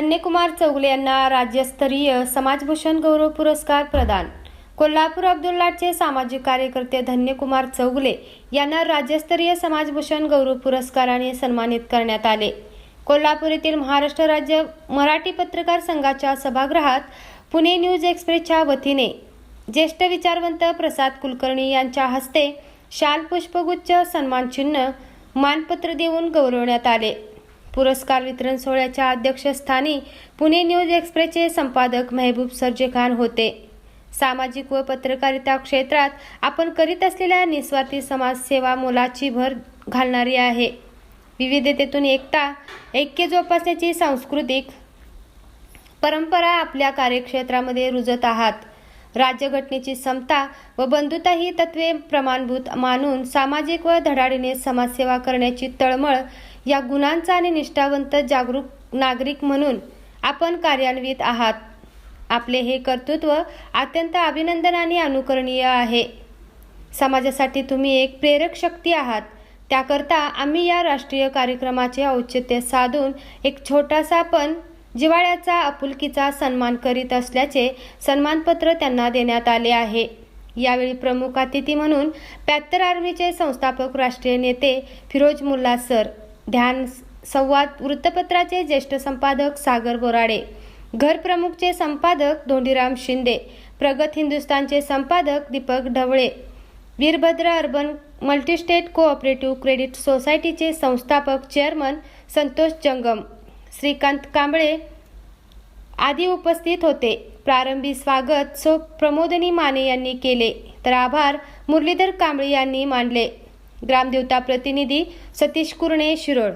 धन्यकुमार चौगले यांना राज्यस्तरीय समाजभूषण गौरव पुरस्कार प्रदान. कोल्हापूर अब्दुल्लाचे सामाजिक कार्यकर्ते धन्यकुमार चौगले यांना राज्यस्तरीय समाजभूषण गौरव पुरस्काराने सन्मानित करण्यात आले. कोल्हापूर येथील महाराष्ट्र राज्य मराठी पत्रकार संघाच्या सभागृहात पुणे न्यूज एक्सप्रेसच्या वतीने ज्येष्ठ विचारवंत प्रसाद कुलकर्णी यांच्या हस्ते शाल पुष्पगुच्छ सन्मानचिन्ह मानपत्र देऊन गौरवण्यात आले. पुरस्कार वितरण सोहळ्याच्या अध्यक्षस्थानी पुणे न्यूज एक्सप्रेसचे संपादक मेहबूब सर्जे खान होते. सामाजिक व पत्रकारिता क्षेत्रात आपण करीत असलेल्या निस्वार्थी समाजसेवा मोलाची भर घालणारी आहे. विविधतेतून एकता ऐक्य जोपासण्याची सांस्कृतिक परंपरा आपल्या कार्यक्षेत्रामध्ये रुजत आहात. राज्यघटनेची समता व बंधुता ही तत्वे प्रमाणभूत मानून सामाजिक व धडाडीने समाजसेवा करण्याची तळमळ या गुणांचा आणि निष्ठावंत जागरूक नागरिक म्हणून आपण कार्यान्वित आहात. आपले हे कर्तृत्व अत्यंत अभिनंदन आणि अनुकरणीय आहे. समाजासाठी तुम्ही एक प्रेरक शक्ती आहात. त्याकरता आम्ही या राष्ट्रीय कार्यक्रमाचे औचित्य साधून एक छोटासा पण जिवाळ्याचा आपुलकीचा सन्मान करीत असल्याचे सन्मानपत्र त्यांना देण्यात आले आहे. यावेळी प्रमुख अतिथी म्हणून पॅत्तर आर्मीचे संस्थापक राष्ट्रीय नेते फिरोज मुल्ला सर ध्यान संवाद वृत्तपत्राचे ज्येष्ठ संपादक सागर बोराडे घर प्रमुखचे संपादक धोंडीराम शिंदे प्रगत हिंदुस्थानचे संपादक Deepak Dhawale Veerabhadra urban multistate cooperative credit सोसायटीचे संस्थापक चेअरमन संतोष जंगम श्रीकांत कांबळे आदी उपस्थित होते. प्रारंभी स्वागत सो प्रमोदनी माने यांनी केले. तर आभार मुरलीधर कांबळे यांनी मानले. ग्रामदेवता प्रतिनिधी सतीश कुरणे शिरोळ.